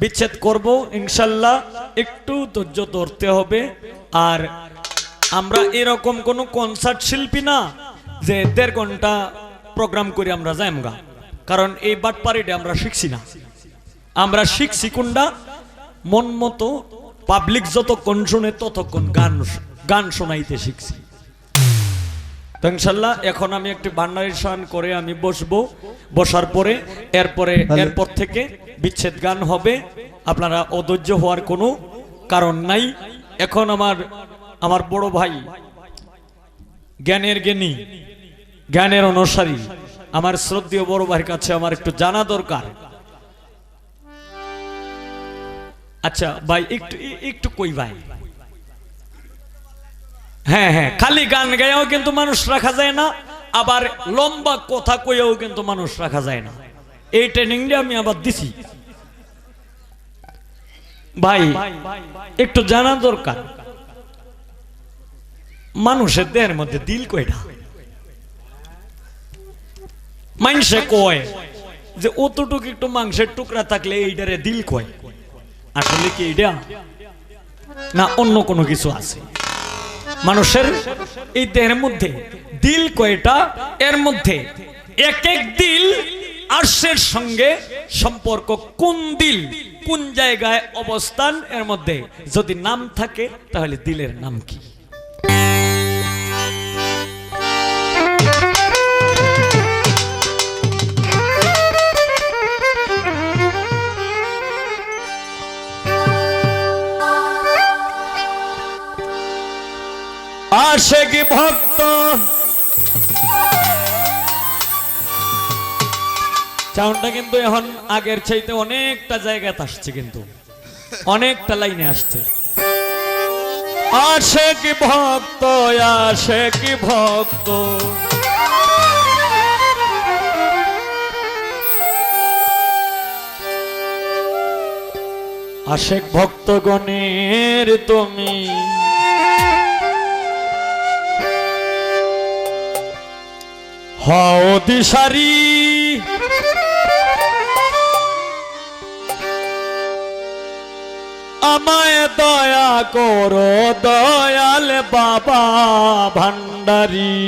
বিচ্ছেদ করব, ইনশাল্লাহ একটু ধৈর্য ধরতে হবে। আর আমরা এরকম কোনো কনসার্ট শিল্পী না যে দেড় ঘণ্টা প্রোগ্রাম করি আমরা যাই গা কারণ এই বাটপারিটা আমরা শিখছি না। আমরা শিখছি কোনটা? মন মতো পাবলিক যতক্ষণ শুনে ততক্ষণ গান গান শোনাইতে শিখছি। তো ইনশাল্লাহ এখন আমি একটি বান্নারি শান করে আমি বসবো। বসার পরে এরপরে এরপর থেকে বিচ্ছেদ গান হবে। আপনারা অধৈর্য হওয়ার কোনো কারণ নাই। এখন আমার আমার বড় ভাই জ্ঞানের জ্ঞানী জ্ঞানের অনুসারী আমার শ্রদ্ধেয় বড় ভাইয়ের কাছে আমার একটু জানা দরকার। আচ্ছা ভাই একটু একটু কই ভাই? হ্যাঁ হ্যাঁ খালি গান গাইয়াও কিন্তু মানুষ রাখা যায় না, আবার লম্বা কথা কইয়াও কিন্তু মানুষ রাখা যায় না। এই ট্রেনিংটা আমি আবার দিছি। ভাই, একটু জানা দরকার। মানুষের দেহের মধ্যে দিল কয়টা? মাংসে কয়, যে অতটুকু একটু মাংসের টুকরা থাকলে এইটারে দিল কয়। আসলে কি এইটা? না অন্য কোনো কিছু আছে? মানুষের এই দেহের মধ্যে, দিল কয়টা? এর মধ্যে এক এক দিল আর্শের সঙ্গে সম্পর্ক। কোন দিল কোন জায়গায় অবস্থান এর মধ্যে? যদি নাম থাকে, তাহলে দিলের নাম কি? আশেক ভক্ত? সাউন্ডটা কিন্তু এখন আগের চাইতে অনেকটা জায়গাতে আসছে কিন্তু। অনেকটা লাইনে আসছে। আশেক ভক্ত আশেক ভক্ত? আশেক ভক্তগণের তুমি। হও আমায় দয়া করো দয়াল বাবা ভান্ডারী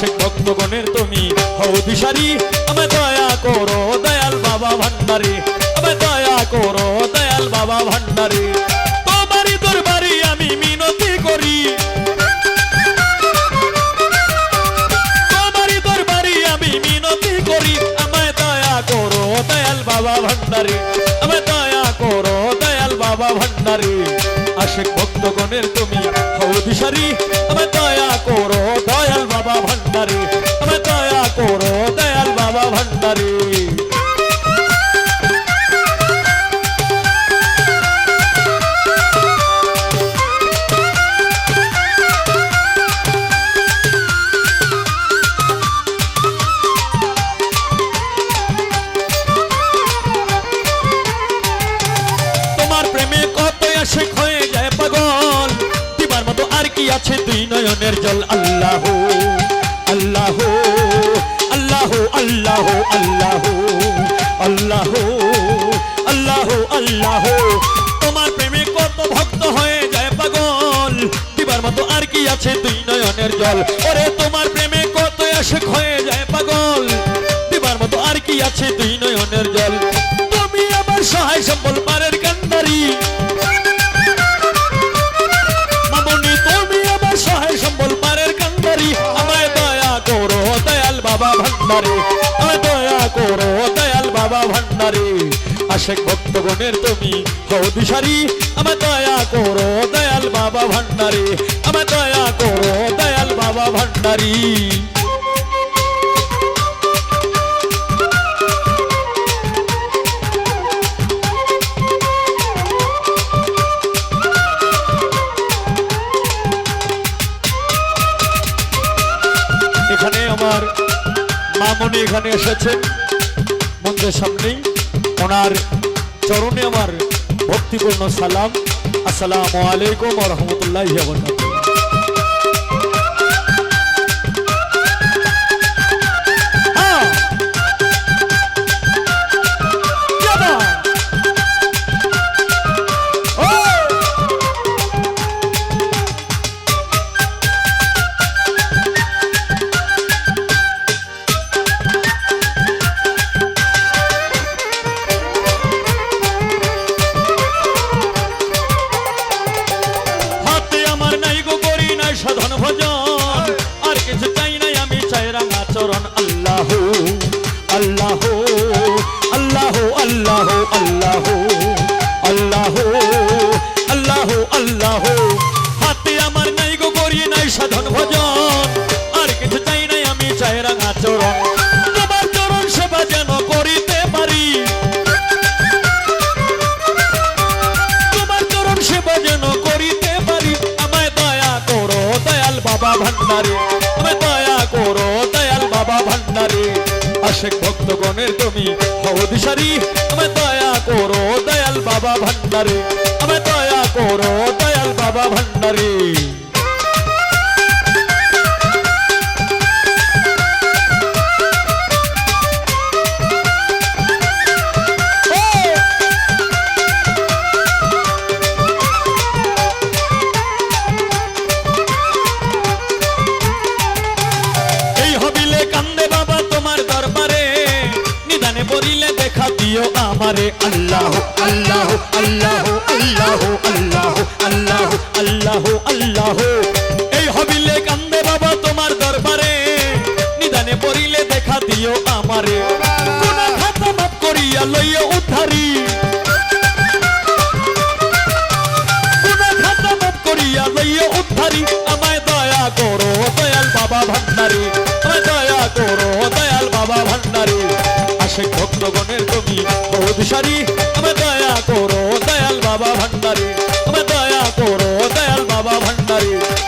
আশেক ভক্তগণের তুমি হও আমায় দয়া করো, দয়াল বাবা ভান্ডারি। আমায় দয়া করো, দয়াল বাবা ভান্ডারি। তোমারই দরবারে আমি মিনতি করি। আমি মিনতি করি। আমায় দয়া করো, দয়াল বাবা করো, দয়াল বাবা আশেক ভক্তগণের তুমি হও দিশারি। আমায় দয়া করো, দয়াল বাবা ভান্ডারি। ভান্ডারি আল্লাহ আল্লাহ আল্লাহ আল্লাহ আল্লাহ। তোমার প্রেমে কত ভক্ত হয়ে যায় পাগল। দিবার মতো আর কি আছে দুই নয়নের জল। ওরে, তোমার প্রেমে কত আশেক হয়ে যায় পাগল। দিবার মতো আর কি আছে দুই নয়নের জল। তুমি আমার সহায় সম্বল পারের কান্দারি। ভান্ডারি। দয়া করো দয়াল বাবা ভান্ডারে। আশেক ভক্তগণের তুমি হও দিশারি আমার দয়া করো দয়াল বাবা ভান্ডারে। আমার দয়া করো দয়াল বাবা ভান্ডারি। মামনি এখানে এসেছেন মন্দিরের সামনেই ওনার চরণে আমার ভক্তিপূর্ণ সালাম। আসসালামু আলাইকুম রহমতুল্লাহ আল্লাহ আল্লাহ আল্লাহ আল্লাহ আল্লাহ। হাতে আমার নাই গো করি নাই সাধন, ভজন। আর কিছু চাই নাই আমি চাই রাঙা চরণ। তোমার যেন করিতে পারি। তোমার চরণ সেবা যেন করিতে পারি। আমায় দয়া করো, দয়াল বাবা ভান্ডারে। আশেক ভক্তগণের তুমি হও দিশারি, আমায় দয়া করো দয়াল বাবা ভান্ডারে। আমায় দয়া করো দয়াল বাবা ভান্ডারে। আল্লাহ এই হবিলে কান্দে বাবা তোমার দরবারে। নিদানে পড়িলে দেখা দিও আমারে। করিয়া লইয়া উদ্ধারি করিয়া লইয়া উদ্ধারি আমায় দয়া করো, দয়াল বাবা ভান্ডারি। আমায় দয়া করো, দয়াল বাবা ভান্ডারি। আশেক ভক্তগণের তুমি বহুদিশারি আমায় দয়া করো বাবা ভান্ডারি। everybody.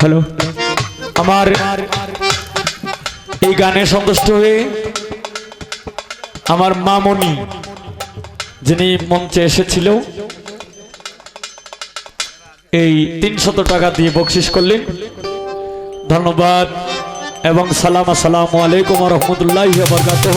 হ্যালো? আমার এই গানে সন্তুষ্ট হয়ে আমার মামনি, যিনি মঞ্চে এসেছিল, এই তিনশত টাকা দিয়ে বকশিস করলেন। ধন্যবাদ এবং সালাম আসসালামু আলাইকুম রহমতুল্লাহ বরকাতহ।